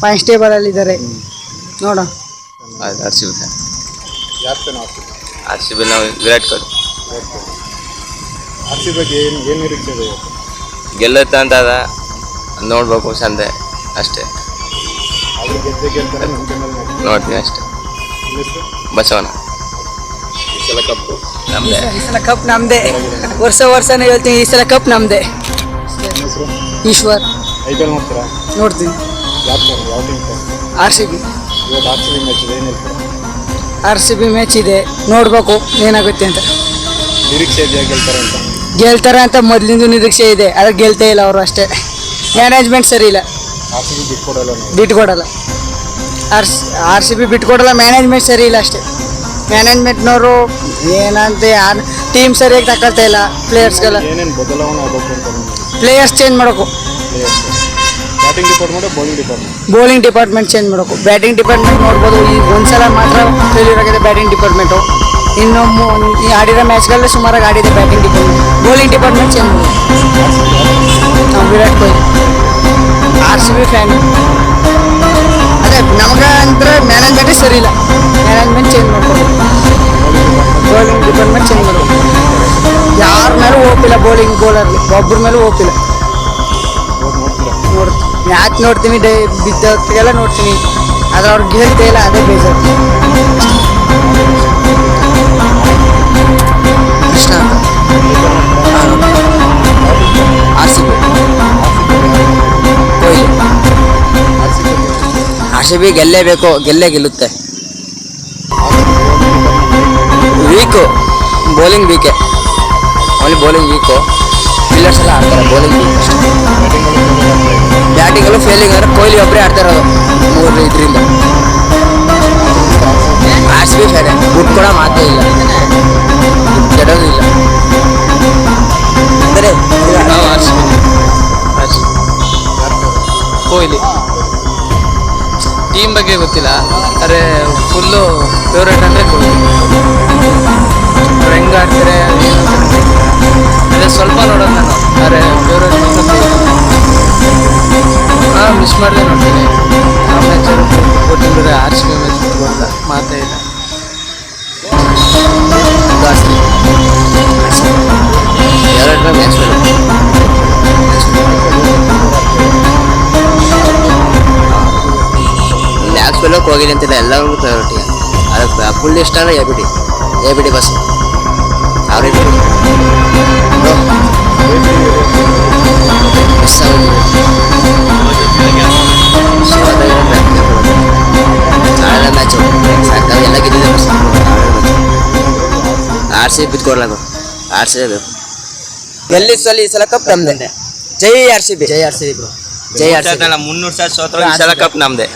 Fine stable ಅಲ್ಲಿ ಇದ್ದಾರೆ ನೋಡೋಣ ಆಯ್ತು ಆರ್ ಸಿ ಬಿ ಯಾರು ತಾನೆ R C B R C B ನಾವು ವಿರಾಟ್ ಕೊಹ್ಲಿ. ಆರ್ ಸಿ ಬಗ್ಗೆ ಏನು ಏನು ನಿರೀಕ್ಷೆ ಇದೆ? ಇವತ್ತು ಗೆಲ್ಲುತ್ತೆ ಅಂತ ಅದ. ನೋಡ್ಬೇಕು ಸಂದೆ ಅಷ್ಟೇ. ಗೆದ್ದೆ ಗೆಲ್ತಾರೆ. ನೋಡ್ತೀನಿ ಅಷ್ಟೇ. ನಿಮ್ಮ ಹೆಸರು? ಬಸವನ ಈ ಸಲ ಕಪ್ಪು ನಮ್ಮದೇ ಈ ಸಲ ಕಪ್ ನಮ್ದೇ. ವರ್ಷ ವರ್ಷನೇ ಹೇಳ್ತೀನಿ ಈ ಸಲ ಕಪ್ ನಮ್ದೇ. ನಿಮ್ಮ ಹೆಸರು? ಈಶ್ವರ್. ಐ ಪಿ ಎಲ್ ನೋಡ್ತೀರಾ? ನೋಡ್ತೀನಿ. R C B. R C B match ಇದೆ. ನೋಡ್ಬೇಕು ಏನಾಗುತ್ತೆ ಅಂತ. ನಿರೀಕ್ಷೆ ಇದೆಯಾ ಗೆಲ್ತಾರೆ ಅಂತ? ಗೆಲ್ತಾರೆ ಅಂತ ಮೊದಲಿಂದ ನಿರೀಕ್ಷೆ ಇದೆ. ಆದ್ರೆ ಗೆಲ್ತೇ ಇಲ್ಲ ಅವರು ಅಷ್ಟೇ. ಮ್ಯಾನೇಜ್ಮೆಂಟ್ ಸರಿ ಇಲ್ಲ. ಆರ್ ಸಿ ಬಿ ಬಿಟ್ಕೊಡಲ್ಲ ಆರ್ ಆರ್ ಸಿ ಬಿ ಬಿಟ್ಕೊಡಲ್ಲ ಮ್ಯಾನೇಜ್ಮೆಂಟ್ ಸರಿ ಇಲ್ಲ ಅಷ್ಟೇ. ಮ್ಯಾನೇಜ್ಮೆಂಟ್ನವರು ಏನಂತ ಯಾರು ಟೀಮ್ ಸರಿಯಾಗಿ ತಗೊಳ್ತಾ ಇಲ್ಲ ಪ್ಲೇಯರ್ಸ್ಗೆಲ್ಲ ಬದಲಾವಣೆ ಪ್ಲೇಯರ್ಸ್ ಚೇಂಜ್ ಮಾಡಬೇಕು. Batting department bowling department bowling department change ಮಾಡಬೇಕು ಬ್ಯಾಟಿಂಗ್ ಡಿಪಾರ್ಟ್ಮೆಂಟ್ ನೋಡ್ಬೋದು. ಈ ಒಂದ್ಸಲ ಮಾತ್ರ ಫೇಲ್ಯೂರ್ ಆಗಿದೆ ಬ್ಯಾಟಿಂಗ್ ಡಿಪಾರ್ಟ್ಮೆಂಟು ಇನ್ನು ಈ ಆಡಿರೋ ಮ್ಯಾಚ್ಗಳಲ್ಲೇ ಸುಮಾರಾಗಿ ಆಡಿದೆ batting department bowling department change ಮಾಡಬೇಕು Virat Kohli. R C B fan ಅದೇ, ನಮಗೆ ಅಂದರೆ ಮ್ಯಾನೇಜ್ಮೆಂಟೇ ಸರಿ ಇಲ್ಲ. ಮ್ಯಾನೇಜ್ಮೆಂಟ್ ಚೇಂಜ್ ಮಾಡಬೇಕು ಬೌಲಿಂಗ್ ಡಿಪಾರ್ಟ್ಮೆಂಟ್ ಚೇಂಜ್ ಮಾಡಬೇಕು ಯಾರ ಮೇಲೂ ಹೋಗ್ತಿಲ್ಲ ಬೌಲಿಂಗ್ ಬೌಲರ್ಲಿ ಒಬ್ಬರ ಮೇಲೂ ಹೋಗ್ತಿಲ್ಲ ಮ್ಯಾಚ್ ನೋಡ್ತೀನಿ ಡೈ ಬಿದ್ದೆಲ್ಲ ನೋಡ್ತೀನಿ. ಆದ್ರೆ ಅವ್ರು ಗೆಲ್ತೇ ಇಲ್ಲ, ಅದೇ ಬೇಜಾರು. ಕೃಷ್ಣ ಆರ್ ಬಿ ಗೆಲ್ಲೇಬೇಕು, ಗೆಲ್ಲೇ ಗೆಲ್ಲುತ್ತೆ. ವೀಕು ಬೌಲಿಂಗ್ ವೀಕೆ ಓನ್ಲಿ ಬೌಲಿಂಗ್ ವೀಕು ಫೀಲ್ಡರ್ಸ್ ಎಲ್ಲ ಆಡ್ತಾರೆ ಬೌಲಿಂಗ್ ವೀಕ್ ಅಷ್ಟೇ. ಬ್ಯಾಟಿಂಗಲ್ಲೂ ಫೇಲಿಂಗ್ ಅಂದರೆ ಕೊಹ್ಲಿ ಒಬ್ಬರೇ ಆಡ್ತಾ ಇರೋದು. ಮೂರು ಇದರಿಂದ. ಆರ್ ಸಿ ಬಿ ಕೂಡ ಮಾತೇ ಇಲ್ಲ. ಕೆಡೋದು ಇಲ್ಲ. ಅಂದರೆ ನಾವು ಕೊಹ್ಲಿ. ಟೀಮ್ ಬಗ್ಗೆ ಗೊತ್ತಿಲ್ಲ. ಆದರೆ ಫುಲ್ಲು ಫೇವ್ರೇಟ್ ಅಂದರೆ ಕೊಹ್ಲಿ. ಹೆಂಗೆ ಆಡ್ತಾರೆ? ಬೆಲ್ಲಕ್ಕೆ ಹೋಗಿಲ್ಲ ಅಂತಿಲ್ಲ ಎಲ್ಲರಿಗೂ ಪ್ರಯಾರಿಟಿ ಅದಕ್ಕೆ ಫುಲ್ ಇಷ್ಟ ಅಂದ್ರೆ A B D A B D bus ಅವ್ರಿಗೆ ಮಿಸ್ ನಾಳೆ ಮ್ಯಾಚು ಸಾಕಾಗಿ ಎಲ್ಲ ಗೆದ್ದಿದೆ ಬಸ್ ಆರ್ ಸಿ ಆರ್ ಸಿ ಬೇಕು ಎಲ್ಲಿ ಸಲ ಈ ಸಲ ಕಪ್ ನಮ್ದೆ? ಜೈ ಆರ್ ಸಿ ಬಿ ಜೈ ಆರ್ ಸಿ ಬಿ ಜೈ ಆರ್ ಸಿ ಮುನ್ನೂರು ಸಾವಿರ ಸೋತ್ರ ಈ ಸಲ ಕಪ್ ನಮ್ಮದೇ